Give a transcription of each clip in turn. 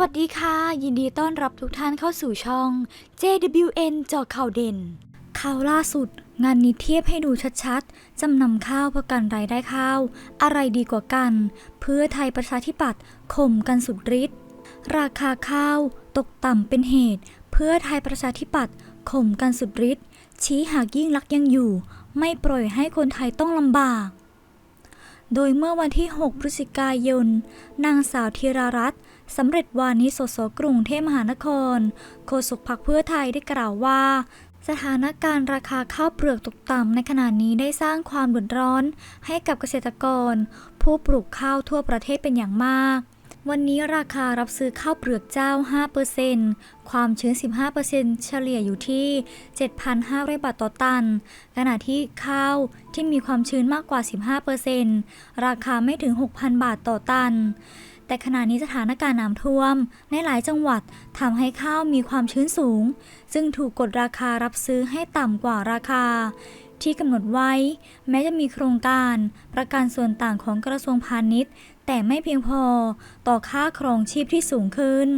วัสดีค่ะ ยินดีต้อนรับทุกท่านเข้าสู่ช่อง JWN จอข่าวเด่น ข่าวล่าสุด งานนี้เทียบให้ดูชัดๆ จำนำข้าวประกันรายได้ข้าว อะไรดีกว่ากัน เพื่อไทยประชาธิปัตย์ข่มกันสุดฤทธิ์ราคาข้าวตกต่ำเป็นเหตุ เพื่อไทยประชาธิปัตย์ข่มกันสุดฤทธิ์ชี้หากยิ่งลักยังอยู่ ไม่ปล่อยให้คนไทยต้องลำบาก โดยเมื่อวันที่ 6 พฤศจิกายน นางสาวธีรารัตน์สำเร็จวานิสสกรุงเทพมหานคร โฆษกพักเพื่อไทยได้กล่าวว่า สถานการณ์ราคาข้าวเปลือกตกต่ำในขณะนี้ได้สร้างความเดือดร้อนให้กับเกษตรกร ผู้ปลูกข้าวทั่วประเทศเป็นอย่างมาก วันนี้ราคารับซื้อข้าวเปลือกเจ้า 5%ความชื้น 15%เฉลี่ยอยู่ที่ 7,500 บาทต่อตัน ขณะที่ข้าวที่มีความชื้นมากกว่า 15%ราคาไม่ถึง 6,000 บาทต่อตัน แต่ขณะนี้สถานการณ์น้ำท่วม ในหลายจังหวัดทำให้ข้าวมีความชื้นสูง ซึ่งถูกกดราคารับซื้อให้ต่ำกว่าราคาที่กำหนดไว้ แม้จะมีโครงการประกันส่วนต่างของกระทรวงพาณิชย์ แต่ไม่เพียงพอต่อค่าครองชีพที่สูงขึ้น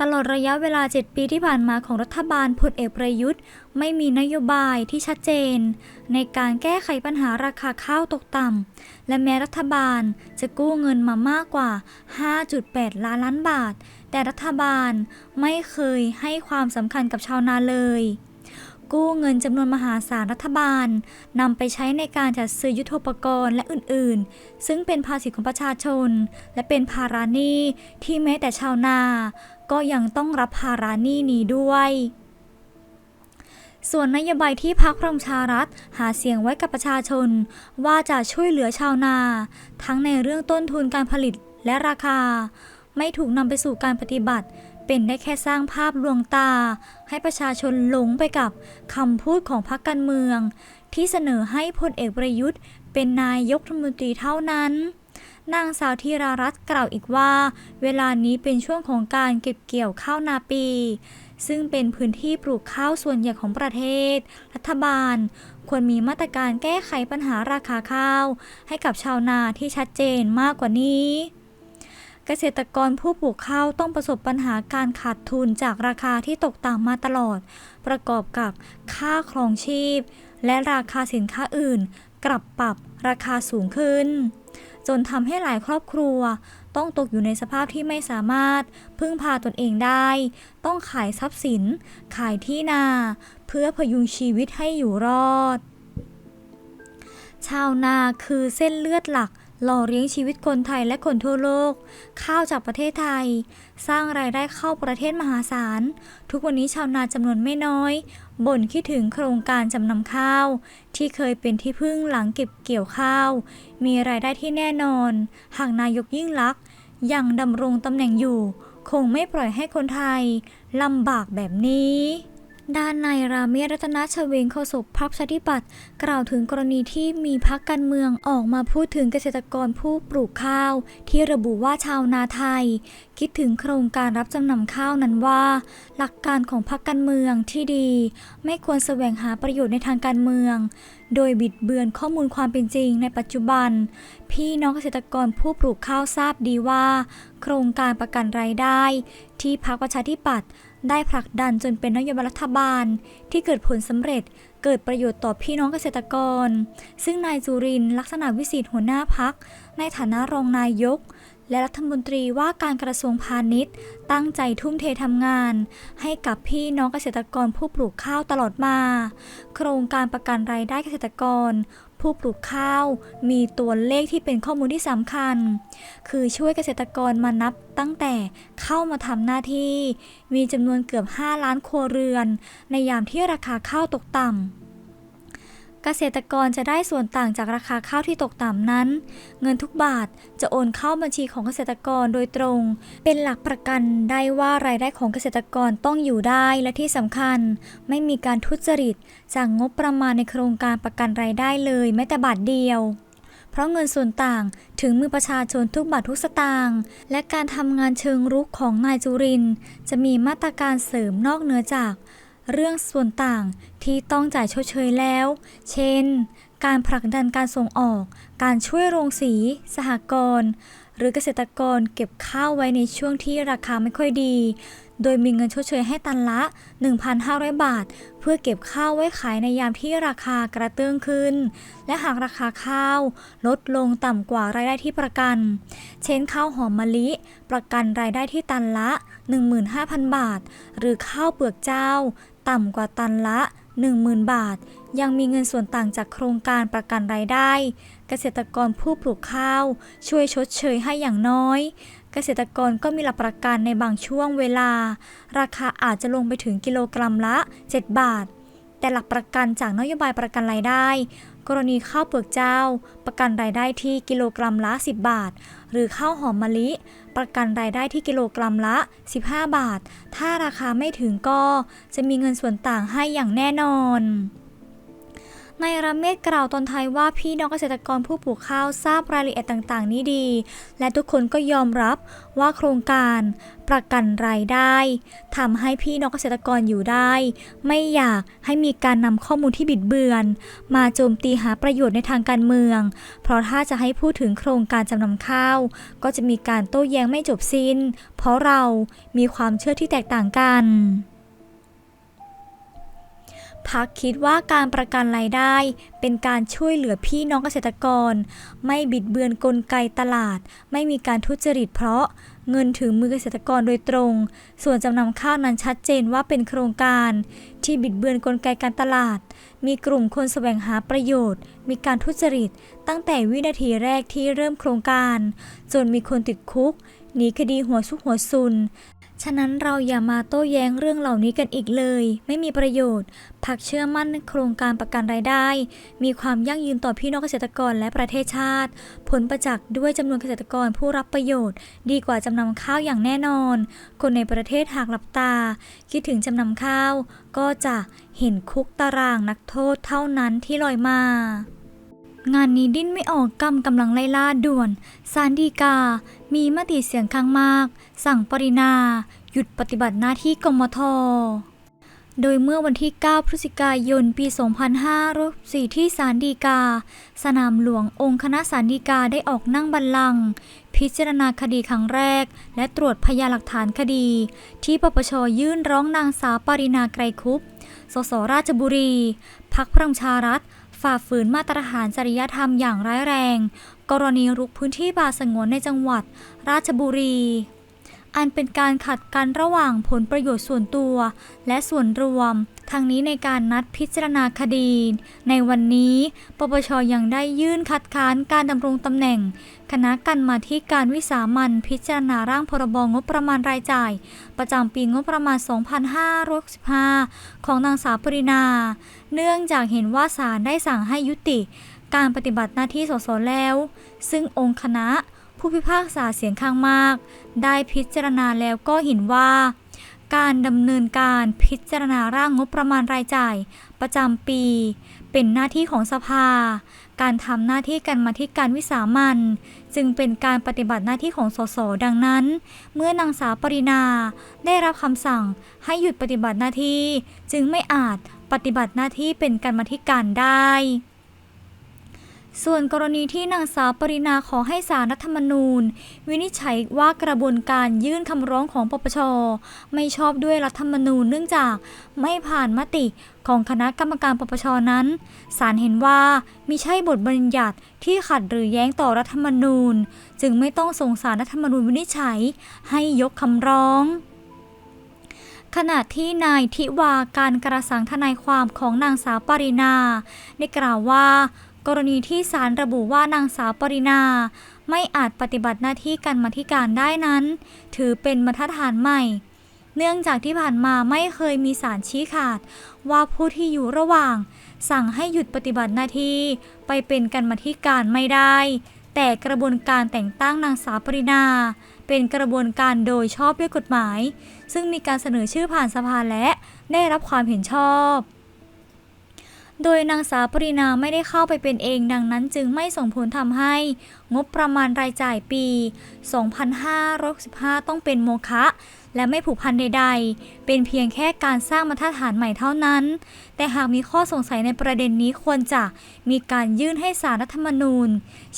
ตลอดระยะเวลา 7 ปีที่ผ่านมาของรัฐบาลพลเอกประยุทธ์ ไม่มีนโยบายที่ชัดเจน ในการแก้ไขปัญหาราคาข้าวตกต่ำ และแม้รัฐบาลจะกู้เงินมามากกว่า 5.8 ล้านล้านบาท แต่รัฐบาลไม่เคยให้ความสำคัญกับชาวนาเลย กู้เงินจำนวนมหาศาลรัฐบาลนำไปใช้ในการจัดซื้อยุทโธปกรณ์และอื่นๆ ซึ่งเป็นภาษีของประชาชน และเป็นภาระหนี้ที่แม้แต่ชาวนา ก็ยังต้องรับภาระหนี้นี้ด้วยส่วนนโยบายที่พรรคพลังประชารัฐหาเสียงไว้กับประชาชน ว่าจะช่วยเหลือชาวนา ทั้งในเรื่องต้นทุนการผลิตและราคา ไม่ถูกนำไปสู่การปฏิบัติ เป็นได้แค่สร้างภาพลวงตา ให้ประชาชนหลงไปกับคำพูดของพรรคการเมือง ที่เสนอให้พลเอกประยุทธ์ เป็นนายกรัฐมนตรีเท่านั้น นางสาวธีรารัตน์กล่าวอีกว่า เวลานี้เป็นช่วงของการเก็บเกี่ยวข้าวนาปี ซึ่งเป็นพื้นที่ปลูกข้าวส่วนใหญ่ของประเทศ รัฐบาล ควรมีมาตรการแก้ไขปัญหาราคาข้าว ให้กับชาวนาที่ชัดเจนมากกว่านี้ เกษตรกรผู้ปลูกข้าวต้องประสบปัญหาการขาดทุนจากราคาที่ตกต่ำมาตลอด ประกอบกับค่าครองชีพ และราคาสินค้าอื่น กลับปรับราคาสูงขึ้น จนทำให้หลายครอบครัว ต้องตกอยู่ในสภาพที่ไม่สามารถ พึ่งพาตนเองได้ ต้องขายทรัพย์สิน ขายที่นา เพื่อพยุงชีวิตให้อยู่รอด ชาวนาคือเส้นเลือดหลัก หล่อเลี้ยงชีวิตคนไทยและคนทั่วโลก ข้าวจากประเทศไทย สร้างรายได้เข้าประเทศมหาศาล ทุกวันนี้ชาวนาจำนวนไม่น้อย บ่นคิดถึงโครงการจำนำข้าว ที่เคยเป็นที่พึ่งหลังเก็บเกี่ยวข้าว มีรายได้ที่แน่นอน หากนายกยิ่งลักษณ์ยังดำรงตำแหน่งอยู่ คงไม่ปล่อยให้คนไทยลำบากแบบนี้ ด้านนายราเมศรัตนชเวงโฆษกพรรคประชาธิปัตย์กล่าวถึงกรณีที่มีพักการเมืองออกมาพูดถึงเกษตรกรผู้ปลูกข้าว ที่ระบุว่าชาวนาไทย คิดถึงโครงการรับจำนำข้าวนั้นว่า หลักการของพรรคการเมืองที่ดี ไม่ควรแสวงหาประโยชน์ในทางการเมือง โดยบิดเบือนข้อมูลความเป็นจริงในปัจจุบัน พี่น้องเกษตรกรผู้ปลูกข้าวทราบดีว่า โครงการประกันรายได้ ที่พรรคประชาธิปัตย์ ได้ผลักดันจนเป็นนโยบายรัฐบาล ที่เกิดผลสำเร็จเกิดประโยชน์ต่อพี่น้องเกษตรกร ซึ่งนายจุรินลักษณะวิสิทธิ์หัวหน้าพัก ในฐานะรองนายก และรัฐมนตรีว่าการกระทรวงพาณิชย์ ตั้งใจทุ่มเททำงาน ให้กับพี่น้องเกษตรกรผู้ปลูกข้าวตลอดมา โครงการประกันรายได้เกษตรกร ผู้ปลูกข้าว มีตัวเลขที่เป็นข้อมูลที่สำคัญ คือช่วยเกษตรกรมานับตั้งแต่เข้ามาทำหน้าที่ มีจำนวนเกือบ 5 ล้านครัวเรือน ในยามที่ราคาข้าวตกต่ำ เกษตรกรจะได้ส่วนต่างจากราคาข้าวที่ตกต่ำนั้น เงินทุกบาทจะโอนเข้าบัญชีของเกษตรกรโดยตรง เป็นหลักประกันได้ว่ารายได้ของเกษตรกรต้องอยู่ได้และที่สำคัญ ไม่มีการทุจริตจากงบประมาณในโครงการประกันรายได้เลยแม้แต่บาทเดียวเพราะเงินส่วนต่างถึงมือประชาชนทุกบาททุกสตางค์และการทำงานเชิงรุกของนายจุริน จะมีมาตรการเสริมนอกเหนือจาก เรื่องส่วนต่างที่ต้องจ่ายชดเชยแล้ว เช่น การผลักดันการส่งออก การช่วยโรงสี สหกรณ์ หรือเกษตรกรเก็บข้าวไว้ในช่วงที่ราคาไม่ค่อยดี โดยมีเงินชดเชยให้ตันละ 1,500 บาท เพื่อเก็บข้าวไว้ขายในยามที่ราคากระเตื้องขึ้น และหากราคาข้าวลดลงต่ำกว่ารายได้ที่ประกัน เช่นข้าวหอมมะลิ ประกันรายได้ที่ตันละ 15,000 บาท หรือข้าวเปลือกเจ้า ต่ำกว่าตันละ 10,000 บาท ยังมีเงินส่วนต่างจากโครงการประกันรายได้ เกษตรกรผู้ปลูกข้าว ช่วยชดเชยให้อย่างน้อย เกษตรกรก็มีหลักประกันในบางช่วงเวลา ราคาอาจจะลงไปถึงกิโลกรัมละ 7 บาท แต่หลักประกันจากนโยบายประกันรายได้ กรณีข้าวเปลือกเจ้า ประกันรายได้ที่กิโลกรัมละ 10 บาท หรือข้าวหอมมะลิ ประกันรายได้ที่กิโลกรัมละ 15 บาท ถ้าราคาไม่ถึงก็จะมีเงินส่วนต่างให้อย่างแน่นอน นายราเมศกล่าวตอนท้ายว่าพี่น้องเกษตรกรผู้ปลูกข้าวทราบรายละเอียดต่างๆ นี้ดี และทุกคนก็ยอมรับว่าโครงการประกันรายได้ทำให้พี่น้องเกษตรกรอยู่ได้ ไม่อยากให้มีการนำข้อมูลที่บิดเบือน มาโจมตีหาประโยชน์ในทางการเมือง เพราะถ้าจะให้พูดถึงโครงการจำนำข้าว ก็จะมีการโต้แย้งไม่จบสิ้น เพราะเรามีความเชื่อที่แตกต่างกัน พักคิดว่าการประกันรายได้ เป็นการช่วยเหลือพี่น้องเกษตรกร ไม่บิดเบือนกลไกตลาด ไม่มีการทุจริตเพราะเงินถึงมือเกษตรกรโดยตรง ส่วนจำนำข้าวนั้นชัดเจนว่าเป็นโครงการ ที่บิดเบือนกลไกการตลาด มีกลุ่มคนแสวงหาประโยชน์ มีการทุจริต ตั้งแต่วินาทีแรกที่เริ่มโครงการ จนมีคนติดคุกหนีคดีหัวซุกหัวซุน ฉะนั้นเราอย่ามาโต้แย้งเรื่องเหล่านี้กันอีกเลย ไม่มีประโยชน์ พักเชื่อมั่นในโครงการประกันรายได้ มีความยั่งยืนต่อพี่น้องเกษตรกรและประเทศชาติ ผลประจักษ์ด้วยจำนวนเกษตรกรผู้รับประโยชน์ ดีกว่าจำนำข้าวอย่างแน่นอน คนในประเทศหากหลับตา คิดถึงจำนำข้าว ก็จะเห็นคุกตารางนักโทษเท่านั้นที่ลอยมา งานนี้ดิ้นไม่ออกกำกำลังไล่ล่าด่วนสารดีกา มีมติเสียงข้างมาก สั่งปรินา หยุดปฏิบัติหน้าที่กมท โดยเมื่อวันที่ 9 พฤศจิกายน ปี 2564ที่ศาลฎีกา สนามหลวงองค์คณะศาลฎีกาได้ออกนั่งบัลลังก์พิจารณาคดีครั้งแรก และตรวจพยานหลักฐานคดี ที่ปปชยื่นร้องนางสาวปรินาไกรคุป สสราชบุรี พักพลังชารัฐ ฝ่าฝืนมาตรฐานจริยธรรมอย่างร้ายแรง กรณีรุกพื้นที่ป่าสงวนในจังหวัด ราชบุรี อันเป็นการขัดกันระหว่างผลประโยชน์ส่วนตัว และส่วนรวมทางนี้ในการนัดพิจารณาคดี ในวันนี้ปปชยังได้ยื่นคัดค้านการดำรงตำแหน่ง คณะกรรมาธิการวิสามันพิจารณาร่างพรบงบประมาณรายจ่าย ประจำปีงบประมาณ 2565 ของนางสาวปรินา เนื่องจากเห็นว่าศาลได้สั่งให้ยุติ การปฏิบัติหน้าที่สสแล้ว ซึ่งองค์คณะผู้พิพากษาเสียงข้างมาก ได้พิจารณาแล้วก็เห็นว่า การดำเนินการพิจารณาร่างงบประมาณรายจ่าย ประจำปี เป็นหน้าที่ของสภา การทำหน้าที่กันมาที่การวิสามันจึงเป็นการปฏิบัติหน้าที่ของสส ดังนั้น เมื่อนางสาวปรินาได้รับคำสั่งให้หยุดปฏิบัติหน้าที่ จึงไม่อาจปฏิบัติหน้าที่เป็นการมาธิการได้ ส่วนกรณีที่นางสาวปรินาขอให้สารรัฐธรรมนูญ วินิจฉัยว่ากระบวนการยื่นคำร้องของปปช ไม่ชอบด้วยรัฐธรรมนูญเนื่องจากไม่ผ่านมติของคณะกรรมการปปชนั้นศาลเห็นว่ามิใช่บทบัญญัติที่ขัดหรือแย้งต่อรัฐธรรมนูญ จึงไม่ต้องส่งสารรัฐธรรมนูญวินิจฉัยให้ยกคำร้องขณะที่นายทิวาการกระสังทนายความของนางสาวปรินา ได้กล่าวว่า กรณีที่ศาลระบุว่านางสาวปรินา ไม่อาจปฏิบัติหน้าที่การมาธิการได้นั้น ถือเป็นมาตรฐานใหม่ เนื่องจากที่ผ่านมาไม่เคยมีสารชี้ขาด ว่าผู้ที่อยู่ระหว่าง สั่งให้หยุดปฏิบัติหน้าที่ไปเป็นการมาธิการไม่ได้ แต่กระบวนการแต่งตั้งนางสาวปรินา เป็นกระบวนการโดยชอบด้วยกฎหมาย ซึ่งมีการเสนอชื่อผ่านสภาและได้รับความเห็นชอบ โดยนางสาวปรินาไม่ได้เข้าไปเป็นเองดังนั้นจึงไม่ส่งผลทำให้ งบประมาณรายจ่ายปี 2565 ต้องเป็นโมฆะและไม่ผูกพันใด ๆ เป็นเพียงแค่การสร้างมาตรฐานใหม่เท่านั้น แต่หากมีข้อสงสัยในประเด็นนี้ควรจะมีการยื่นให้สารรัฐธรรมนูญ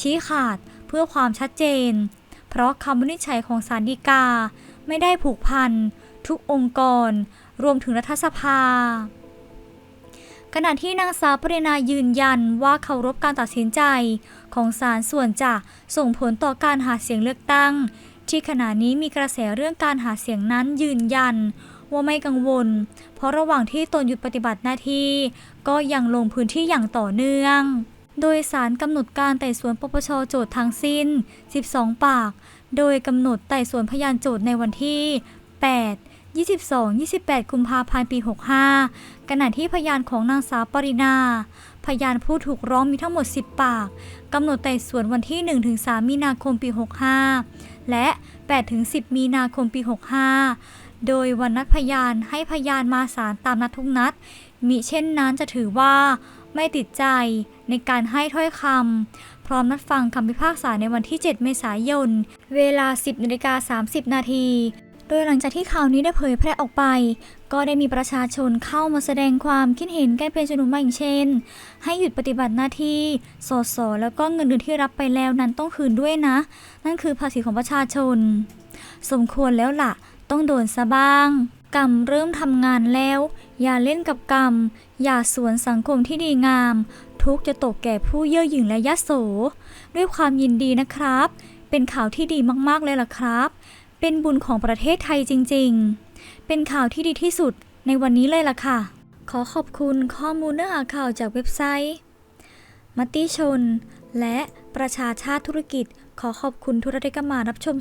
ชี้ขาดเพื่อความชัดเจน เพราะคำวินิจฉัยของศาลฎีกา ไม่ได้ผูกพัน ทุกองค์กร รวมถึงรัฐสภา ขณะที่นางสาวปรินายืนยันว่าเคารพการตัดสินใจ ของศาลส่วนจะส่งผลต่อการหาเสียงเลือกตั้ง ที่ขณะนี้มีกระแสเรื่องการหาเสียงนั้นยืนยัน ว่าไม่กังวล เพราะระหว่างที่ตนหยุดปฏิบัติหน้าที่ ก็ยังลงพื้นที่อย่างต่อเนื่อง โดยสารกำหนดการไต่สวนปปชโจทย์ทั้งสิ้น 12 ปาก โดยกำหนดไต่สวนพยานโจทย์ในวันที่ 8 22 28 กุมภาพันธ์ปี 65ขณะที่พยานของนางสาวปรินา พยานผู้ถูกร้องมีทั้งหมด 10 ปากกำหนดไต่สวนวันที่ 1-3 มีนาคมปี 65 และ 8-10 มีนาคมปี 65 โดยวันนัดพยานให้พยานมาศาลตามนัดทุกนัด มิเช่นนั้นจะถือว่าไม่ติดใจในการให้ถ้อยคำพร้อมนัดฟังคำพิพากษาในวันที่ 7 เมษายน เวลา 10นาฬิกา30 นาที โดยหลังจากที่ข่าวนี้ได้เผยแพร่ออกไป ก็ได้มีประชาชนเข้ามาแสดงความคิดเห็นกันเป็นจำนวนมากอย่างเช่น ให้หยุดปฏิบัติหน้าที่ สอสอแล้วก็เงินเดือนที่รับไปแล้วนั้นต้องคืนด้วยนะ นั่นคือภาษีของประชาชน สมควรแล้วล่ะ ต้องโดนซะบ้าง กรรมเริ่มทำงานแล้ว อย่าเล่นกับกรรม อย่าสวนสังคมที่ดีงาม ทุกจะตกแก่ผู้เย่อหยิ่งและยะโส ด้วยความยินดีนะครับ เป็นข่าวที่ดีมากๆเลยล่ะครับ เป็นบุญของประเทศไทยจริงๆ เป็นข่าวที่ดีที่สุดในวันนี้เลยล่ะค่ะ ขอขอบคุณข้อมูลเนื้อหาข่าวจากเว็บไซต์มติชน และประชาชาติธุรกิจ ขอขอบคุณทุกท่านที่เข้ามารับชม